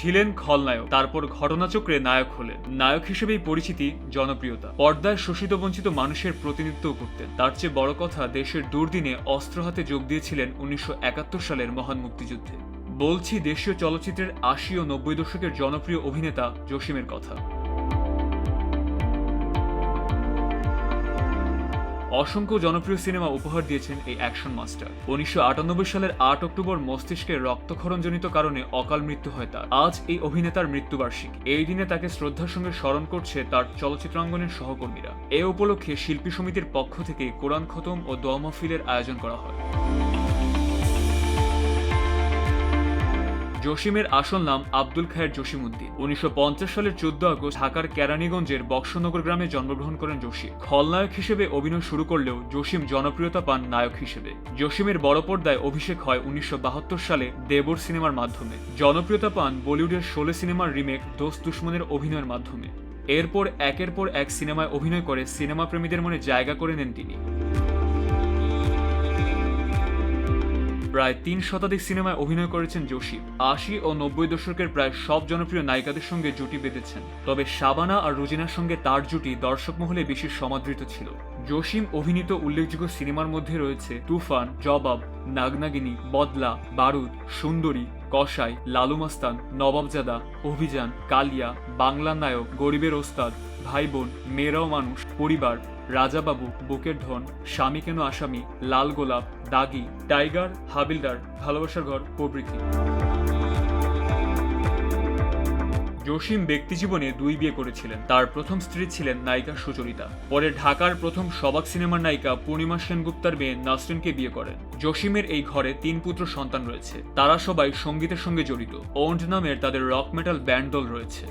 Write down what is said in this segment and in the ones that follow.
ছিলেন খলনায়ক। তারপর ঘটনাচক্রে নায়ক হলেন। নায়ক হিসেবেই পরিচিতি, জনপ্রিয়তা। পর্দায় শোষিত বঞ্চিত মানুষের প্রতিনিধিত্ব করতেন। তার চেয়ে বড় কথা, দেশের দুর্দিনে অস্ত্র হাতে যোগ দিয়েছিলেন উনিশশো একাত্তর সালের মহান মুক্তিযুদ্ধে। বলছি, দেশীয় চলচ্চিত্রের আশি ও নব্বই দশকের জনপ্রিয় অভিনেতা জসিমের কথা। অসংখ্য জনপ্রিয় সিনেমা উপহার দিয়েছেন এই অ্যাকশন মাস্টার। উনিশশো আটানব্বই সালের আট অক্টোবর মস্তিষ্কের রক্তক্ষরণজনিত কারণে অকাল মৃত্যু হয় তার। আজ এই অভিনেতার মৃত্যুবার্ষিকী। এই দিনে তাকে শ্রদ্ধার সঙ্গে স্মরণ করছে তার চলচ্চিত্রাঙ্গনের সহকর্মীরা। এ উপলক্ষে শিল্পী সমিতির পক্ষ থেকে কোরআন খতম ও দোয়া মাহফিলের আয়োজন করা হয়। জসিমের আসল নাম আব্দুল খায়ের জসিমউদ্দিন। উনিশশো সালের চোদ্দ আগস্ট ঢাকার কেরানীগঞ্জের বক্সনগর গ্রামে জন্মগ্রহণ করেন জসিম। খলনায়ক হিসেবে অভিনয় শুরু করলেও জসিম জনপ্রিয়তা পান নায়ক হিসেবে। জসিমের বড় পর্দায় অভিষেক হয় উনিশশো বাহাত্তর সালে দেবর সিনেমার মাধ্যমে। জনপ্রিয়তা পান বলিউডের শোলে সিনেমার রিমেক দোস্ত দুশ্মনের অভিনয়ের মাধ্যমে। এরপর একের পর এক সিনেমায় অভিনয় করে সিনেমা প্রেমীদের মনে জায়গা করে নেন তিনি। প্রায় তিন শতাধিক সিনেমায় অভিনয় করেছেন জসিম আশি ও নব্বই দশকের প্রায় সব জনপ্রিয় নায়িকাদের সঙ্গে জুটি বেঁধেছেন। তবে শাবানা আর রুজিনার সঙ্গে তার জুটি দর্শক মহলে বেশি সমাদৃত ছিল। জসিম অভিনীত উল্লেখযোগ্য সিনেমার মধ্যে রয়েছে তুফান, জবাব, নাগনাগিনী, বদলা, বারুদ, সুন্দরী, কসাই, লালু মাস্তান, নবাবজাদা, অভিযান, কালিয়া, বাংলা নায়ক, গরিবের ওস্তাদ ভাই বোন মেয়েরাও মানুষ, পরিবার রাজাবাবু বুকের ধন, স্বামী কেন আসামি, লাল গোলাপ, দাগি, টাইগার, হাবিলদার, ভালোবাসার ঘর, প্রভৃতি। জসিম ব্যক্তিজীবনে দুই বিয়ে করেছিলেন। তার প্রথম স্ত্রী ছিলেন নায়িকা সুচরিতা। পরে ঢাকার প্রথম সবাক সিনেমার নায়িকা পূর্ণিমা সেনগুপ্তার মেয়ে নাসরিনকে বিয়ে করেন। জসিমের এই ঘরে তিন পুত্র সন্তান রয়েছে। তারা সবাই সঙ্গীতের সঙ্গে জড়িত। ওন্ড নামের তাদের রক মেটাল ব্যান্ড দল রয়েছে।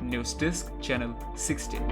News desk, channel sixteen.